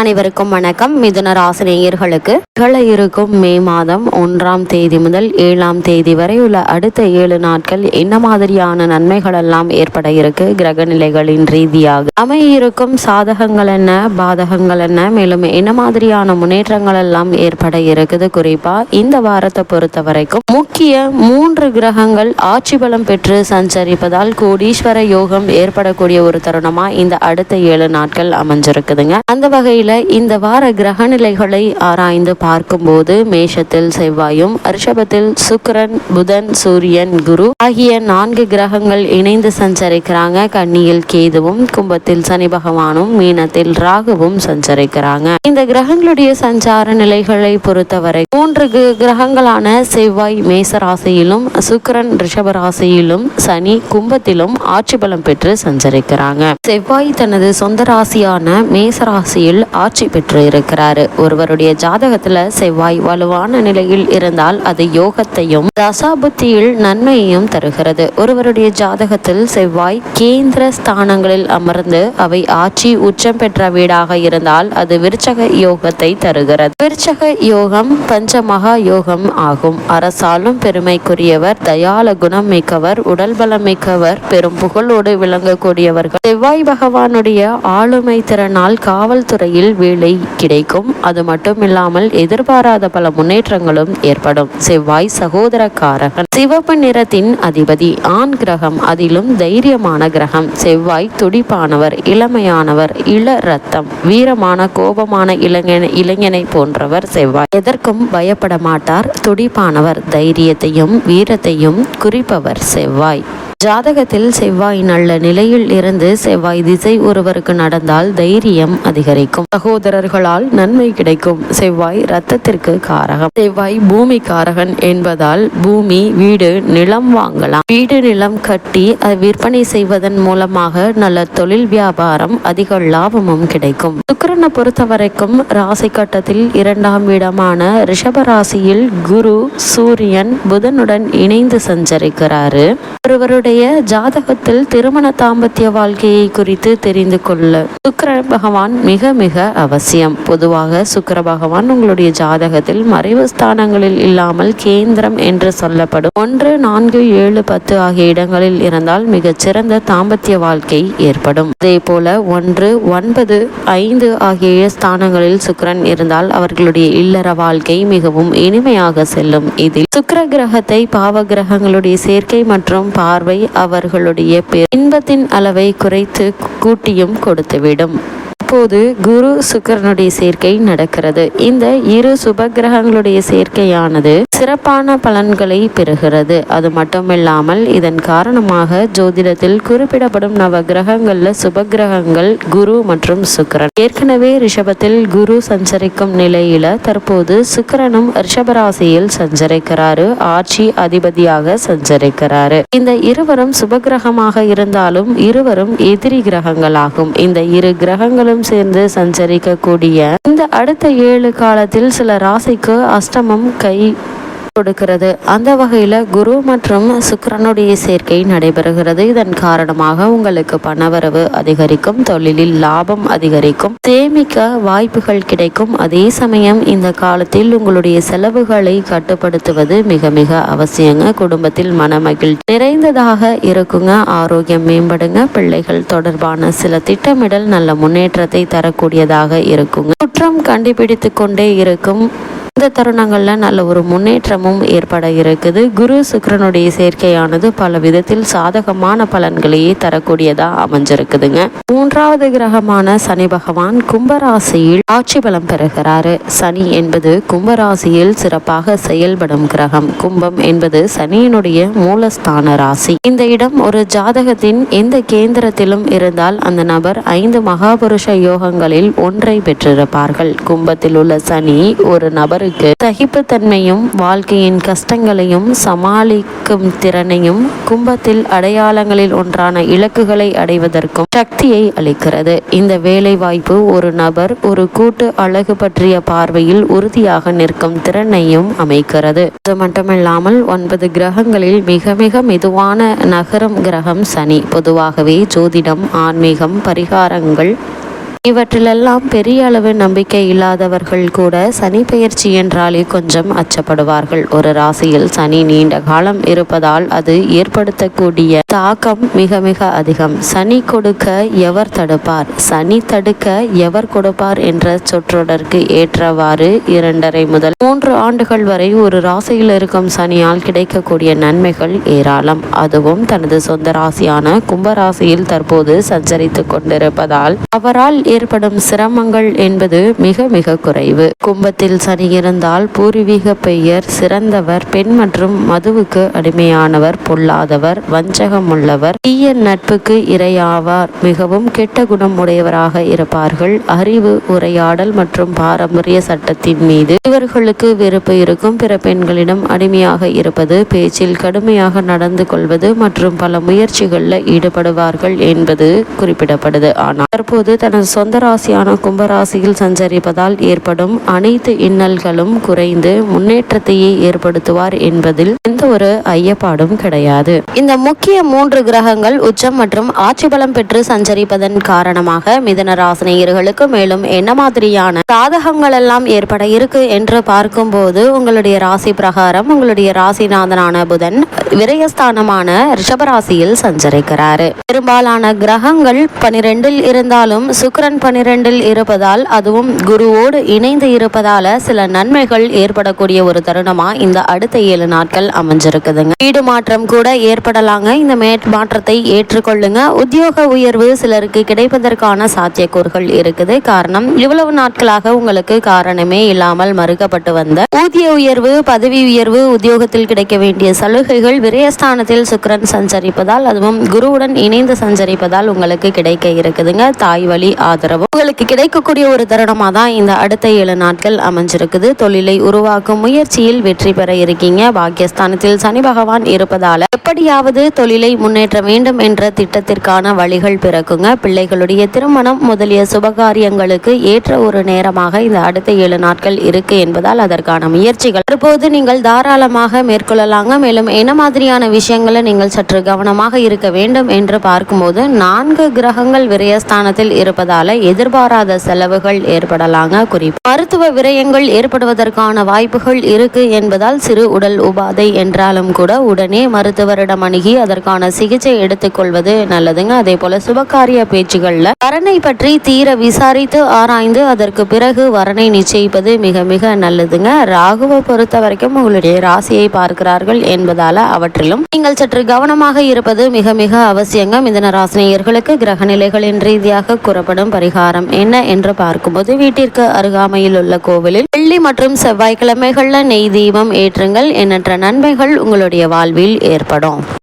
அனைவருக்கும் வணக்கம். மிதுன ராசினியர்களுக்கு நிகழ இருக்கும் மே மாதம் ஒன்றாம் தேதி முதல் ஏழாம் தேதி வரை உள்ள அடுத்த ஏழு நாட்கள் என்ன மாதிரியான நன்மைகள் எல்லாம் ஏற்பட இருக்கு? கிரக நிலைகளின் ரீதியாக அமையிருக்கும் சாதகங்கள் என்ன? பாதகங்கள் என்ன? மேலும் என்ன மாதிரியான முன்னேற்றங்கள் எல்லாம் ஏற்பட இருக்குது? குறிப்பா இந்த வாரத்தை பொறுத்த வரைக்கும் முக்கிய மூன்று கிரகங்கள் ஆட்சி பலம் பெற்று சஞ்சரிப்பதால் கோடீஸ்வர யோகம் ஏற்படக்கூடிய ஒரு தருணமா இந்த அடுத்த ஏழு நாட்கள் அமைஞ்சிருக்குதுங்க. அந்த வகையில இந்த வார கிரக நிலைகளை ஆராய்ந்து பார்க்கும்போது மேஷத்தில் செவ்வாயும் ரிஷபத்தில் சுக்கிரன் புதன் சூரியன் குரு ஆகிய நான்கு கிரகங்கள் இணைந்து சஞ்சரிக்கிறாங்க. கன்னியில் கேதுவும் கும்பத்தில் சனி பகவானும் மீனத்தில் ராகுவும் சஞ்சரிக்கிறாங்க. இந்த கிரகங்களுடைய சஞ்சார நிலைகளை பொறுத்தவரை மூன்று கிரகங்களான செவ்வாய் மேச ராசியிலும் சுக்கரன் ரிஷப ராசியிலும் சனி கும்பத்திலும் ஆட்சி பலம் பெற்று சஞ்சரிக்கிறாங்க. செவ்வாய் தனது சொந்த ராசியான மேச ராசியில் ஆட்சி பெற்று இருக்கிறாரு ஒருவருடைய ஜாதகத்துல செவ்வாய் வலுவான நிலையில் இருந்தால் அது யோகத்தையும் தசாபுத்தியில் நன்மையையும் தருகிறது. ஒருவருடைய ஜாதகத்தில் செவ்வாய் கேந்திர ஸ்தானங்களில் அமர்ந்து அவை ஆட்சி உச்சம் பெற்ற வீடாக இருந்தால் அது விருச்சக யோகத்தை தருகிறது. விருச்சக யோகம் பஞ்சமகா யோகம் ஆகும். அரசாலும் பெருமைக்குரியவர் தயால குணம் மிக்கவர் உடல் பலம் மிக்கவர் பெரும் புகழோடு விளங்கக்கூடியவர்கள். செவ்வாய் பகவானுடைய ஆளுமை திறனால் காவல்துறையில் வேலை கிடைக்கும். அது மட்டும் இல்லாமல் எதிர்பாராத பல முன்னேற்றங்களும் ஏற்படும். செவ்வாய் சகோதரக்காரகன். சிவப்பு நிறத்தின் அதிபதி ஆண் கிரகம் அதிலும் தைரியமான கிரகம். செவ்வாய் துடிப்பானவர் இளமையானவர் இள ரத்தம். வீரமான கோபமான இளைஞன இளைஞனை போன்றவர் செவ்வாய். எதற்கும் பயப்பட மாட்டார். துடிப்பானவர் தைரியத்தையும் வீரத்தையும் குறிப்பவர் செவ்வாய். ஜாதகத்தில் செவ்வாய் நல்ல நிலையில் இருந்து செவ்வாய் திசை ஒருவருக்கு நடந்தால் தைரியம் அதிகரிக்கும். சகோதரர்களால் நன்மை கிடைக்கும். செவ்வாய் ரத்தத்திற்கு காரகம். செவ்வாய் பூமி காரகன் என்பதால் பூமி வீடு நிலம் வாங்கலாம். வீடு நிலம் கட்டி விற்பனை செய்வதன் மூலமாக நல்ல தொழில் வியாபாரம் அதிக லாபமும் கிடைக்கும். சுக்கிரனை பொறுத்தவரைக்கும் ராசி கட்டத்தில் இரண்டாம் இடமான ரிஷப ராசியில் குரு சூரியன் புதனுடன் இணைந்து சஞ்சரிக்கிறாரு. ஒருவருடைய உங்களுடைய ஜாதகத்தில் திருமண தாம்பத்திய வாழ்க்கையை குறித்து தெரிந்து கொள்ள. சுக்கர பகவான் மிக மிக அவசியம். பொதுவாக சுக்கர பகவான் உங்களுடைய ஜாதகத்தில் மறைவு ஸ்தானங்களில் இல்லாமல் கேந்திரம் என்று சொல்லப்படும். ஒன்று நான்கு ஏழு பத்து ஆகிய இடங்களில் இருந்தால் மிகச் சிறந்த தாம்பத்திய வாழ்க்கை ஏற்படும். அதே போல ஒன்று ஒன்பது ஐந்து ஆகிய ஸ்தானங்களில் சுக்கரன் இருந்தால் அவர்களுடைய இல்லற வாழ்க்கை மிகவும் இனிமையாக செல்லும். இதில் சுக்கர கிரகத்தை பாவ கிரகங்களுடைய சேர்க்கை மற்றும் பார்வை அவர்களுடைய இன்பத்தின் அளவை குறைத்து கூட்டியும் கொடுத்துவிடும். இப்போது குரு சுக்கிரனுடைய சேர்க்கை நடக்கிறது. இந்த இரு சுபகிரகங்களுடைய சேர்க்கையானது சிறப்பான பலன்களை பெறுகிறது. அது மட்டுமில்லாமல் இதன் காரணமாக ஜோதிடத்தில் குறிப்பிடப்படும் நவ கிரகங்கள்ல சுபகிரகங்கள் குரு மற்றும் சுக்கிரன். ஏற்கனவே ரிஷபத்தில் குரு சஞ்சரிக்கும் நிலையில தற்போது சுக்கரனும் ரிஷபராசியில் சஞ்சரிக்கிறாரு. ஆட்சி அதிபதியாக சஞ்சரிக்கிறாரு. இந்த இருவரும் சுபகிரகமாக இருந்தாலும் இருவரும் எதிரி கிரகங்களாகும். இந்த இரு கிரகங்களும் சேர்ந்து சஞ்சரிக்கக்கூடிய இந்த அடுத்த ஏழு காலத்தில் சில ராசிக்கு அஷ்டமம் கை கொடுக்கிறது. அந்த வகையில் குரு மற்றும் சுக்கரனுடைய சேர்க்கை நடைபெறுகிறது. இதன் காரணமாக உங்களுக்கு பணவரவு அதிகரிக்கும் தொழிலில் லாபம் அதிகரிக்கும் சேமிக்க வாய்ப்புகள் கிடைக்கும். அதே சமயம் இந்த காலத்தில் உங்களுடைய செலவுகளை கட்டுப்படுத்துவது மிக மிக அவசியங்க. குடும்பத்தில் மனமகிழ்ச்சி நிறைந்ததாக இருக்குங்க. ஆரோக்கியம் மேம்படுங்க. பிள்ளைகள் தொடர்பான சில திட்டமிடல் நல்ல முன்னேற்றத்தை தரக்கூடியதாக இருக்குங்க. குற்றம் கண்டுபிடித்து கொண்டே இருக்கும். இந்த தருணங்கள்ல நல்ல ஒரு முன்னேற்றமும் ஏற்பட இருக்குது. குரு சுக்கிரனுடைய சேர்க்கையானது பல விதத்தில் சாதகமான பலன்களையே தரக்கூடியதா அமைஞ்சிருக்குதுங்க. மூன்றாவது கிரகமான சனி பகவான் கும்பராசியில் ஆட்சி பலம் பெறுகிறாரு. சனி என்பது கும்பராசியில் சிறப்பாக செயல்படும் கிரகம். கும்பம் என்பது சனியினுடைய மூலஸ்தான ராசி. இந்த இடம் ஒரு ஜாதகத்தின் எந்த கேந்திரத்திலும் இருந்தால் அந்த நபர் ஐந்து மகாபுருஷ யோகங்களில் ஒன்றை பெற்றிருப்பார்கள். கும்பத்தில் உள்ள சனி ஒரு நபருக்கு சகிப்புத்தன்மையும் வாழ்க்கையின் கஷ்டங்களையும் சமாளிக்கும் திறனையும் கும்பத்தில் அடையாளங்களில் ஒன்றான இலக்குகளை அடைவதற்கும் சக்தியை அளிக்கிறது. இந்த வேலை வாய்ப்பு ஒரு நபர் ஒரு கூட்டு அழகு பற்றிய பார்வையில் உறுதியாக நிற்கும் திறனையும் அமைக்கிறது. அது மட்டுமில்லாமல் ஒன்பது கிரகங்களில் மிக மிக மெதுவான நகரும் கிரகம் சனி. பொதுவாகவே ஜோதிடம் ஆன்மீகம் பரிகாரங்கள் இவற்றிலெல்லாம் பெரிய அளவு நம்பிக்கை இல்லாதவர்கள் கூட சனி பெயர்ச்சி என்றாலே கொஞ்சம் அச்சப்படுவார்கள். ஒரு ராசியில் சனி நீண்ட காலம் இருப்பதால் அது ஏற்படுத்தக்கூடிய தாக்கம் மிக மிக அதிகம். சனி கொடுக்க எவர் தடுப்பார்? சனி தடுக்க எவர் கொடுப்பார் என்ற சொற்றொடருக்கு ஏற்றவாறு இரண்டரை முதல் மூன்று ஆண்டுகள் வரை ஒரு ராசியில் இருக்கும் சனியால் கிடைக்கக்கூடிய நன்மைகள் ஏராளம். அதுவும் தனது சொந்த ராசியான கும்பராசியில் தற்போது சஞ்சரித்துக் கொண்டிருப்பதால் அவரால் ஏற்படும் சிரமங்கள் என்பது மிக மிக குறைவு. கும்பத்தில் சனி இருந்தால் பூர்வீக பெயர் சிறந்தவர் பெண் மற்றும் மதுவுக்கு அடிமையானவர் பொல்லாதவர் வஞ்சகம் உள்ளவர் தீய நட்புக்கு இரையாவார். மிகவும் கெட்ட குணம் உடையவராக இருப்பார்கள். அறிவு உரையாடல் மற்றும் பாரம்பரிய சட்டத்தின் மீது இவர்களுக்கு வெறுப்பு இருக்கும். பிற பெண்களிடம் அடிமையாக இருப்பது பேச்சில் கடுமையாக நடந்து கொள்வது மற்றும் பல முயற்சிகளில் ஈடுபடுவார்கள் என்பது குறிப்பிடப்படுது. ஆனால் தற்போது தனது சொந்த ராசியான கும்பராசியில் சஞ்சரிப்பதால் ஏற்படும் அனைத்து இன்னல்களும் குறைந்து முன்னேற்றத்தையே ஏற்படுத்துவார் என்பதில் எந்த ஒரு ஐயப்பாடும் கிடையாது. இந்த முக்கிய மூன்று கிரகங்கள் உச்சம் மற்றும் ஆட்சி பலம் பெற்று சஞ்சரிப்பதன் காரணமாக மிதன ராசினியர்களுக்கு மேலும் என்ன மாதிரியான சாதகங்கள் எல்லாம் ஏற்பட இருக்கு என்று பார்க்கும்போது உங்களுடைய ராசி பிரகாரம் உங்களுடைய ராசிநாதனான புதன் விரயஸ்தானமான ரிஷபராசியில் சஞ்சரிக்கிறாரு. பெரும்பாலான கிரகங்கள் பனிரெண்டில் இருந்தாலும் சுக்கிரன் பனிரெண்டில் இருப்பதால் அதுவும் குருவோடு இணைந்து இருப்பதால சில நன்மைகள் ஏற்படக்கூடிய ஒரு தருணமா இந்த அடுத்த ஏழு நாட்கள் அமைஞ்சிருக்குதுங்க. வீடு மாற்றம் கூட ஏற்படலாங்க. இந்த மே மாற்றத்தை ஏற்றுக்கொள்ளுங்க. உத்தியோக உயர்வு சிலருக்கு கிடைப்பதற்கான சாத்தியக்கூறுகள் இருக்குது. காரணம் இவ்வளவு நாட்களாக உங்களுக்கு காரணமே இல்லாமல் மறுக்கப்பட்டு வந்த ஊதிய உயர்வு பதவி உயர்வு உத்தியோகத்தில் கிடைக்க வேண்டிய சலுகைகள் விரயஸ்தானத்தில் சுக்கிரன் சஞ்சரிப்பதால் அதுவும் குருவுடன் இணைந்து சஞ்சரிப்பதால் உங்களுக்கு கிடைக்க இருக்குதுங்க. தாய் வழி ஆதரவு. உங்களுக்கு கிடைக்கக்கூடிய ஒரு தருணமாக தான் இந்த அடுத்த ஏழு நாட்கள் அமைஞ்சிருக்குது. தொழிலை உருவாக்கும் முயற்சியில் வெற்றி பெற இருக்கீங்க. பாக்கியஸ்தானத்தில் சனி பகவான் இருப்பதால எப்படியாவது தொழிலை முன்னேற்ற வேண்டும் என்ற திட்டத்திற்கான வழிகள் பிறக்குங்க. பிள்ளைகளுடைய திருமணம் முதலிய சுபகாரியங்களுக்கு ஏற்ற ஒரு நேரமாக இந்த அடுத்த ஏழு நாட்கள் இருக்கு என்பதால் அதற்கான முயற்சிகள். தற்போது நீங்கள் தாராளமாக மேற்கொள்ளலாங்க. மேலும் என்ன மாதிரியான விஷயங்களை நீங்கள் சற்று கவனமாக இருக்க வேண்டும் என்று பார்க்கும்போது நான்கு கிரகங்கள் விரயஸ்தானத்தில் இருப்பதால எதிர்பாராத செலவுகள் ஏற்படலாங்க குறிப்பு. மருத்துவ விரயங்கள் ஏற்படுவதற்கான வாய்ப்புகள் இருக்கு என்பதால் சிறு உடல் உபாதை என்றாலும் கூட உடனே மருத்துவரிடம் அணுகி அதற்கான சிகிச்சை எடுத்துக்கொள்வது நல்லதுங்க. அதே போல சுபகாரிய பேச்சுகள்ல வரனை பற்றி தீர விசாரித்து ஆராய்ந்து அதற்கு பிறகு வரனை நிச்சயிப்பது மிக மிக நல்லதுங்க. ராகுவை பொறுத்த வரைக்கும் உங்களுடைய ராசியை பார்க்கிறார்கள் என்பதால அவற்றிலும் நீங்கள் சற்று கவனமாக இருப்பது மிக மிக அவசியங்க. மிதன ராசினியர்களுக்கு கிரக நிலைகளின் ரீதியாக கூறப்படும் பரிகாரம் என்ன என்று பார்க்கும்போது வீட்டிற்கு அருகாமையில் உள்ள கோவிலில் வெள்ளி மற்றும் செவ்வாய்க்கிழமைகளில் நெய் தீபம் ஏற்றுங்கள். எண்ணற்ற நன்மைகள் உங்களுடைய வாழ்வில் ஏற்படும்.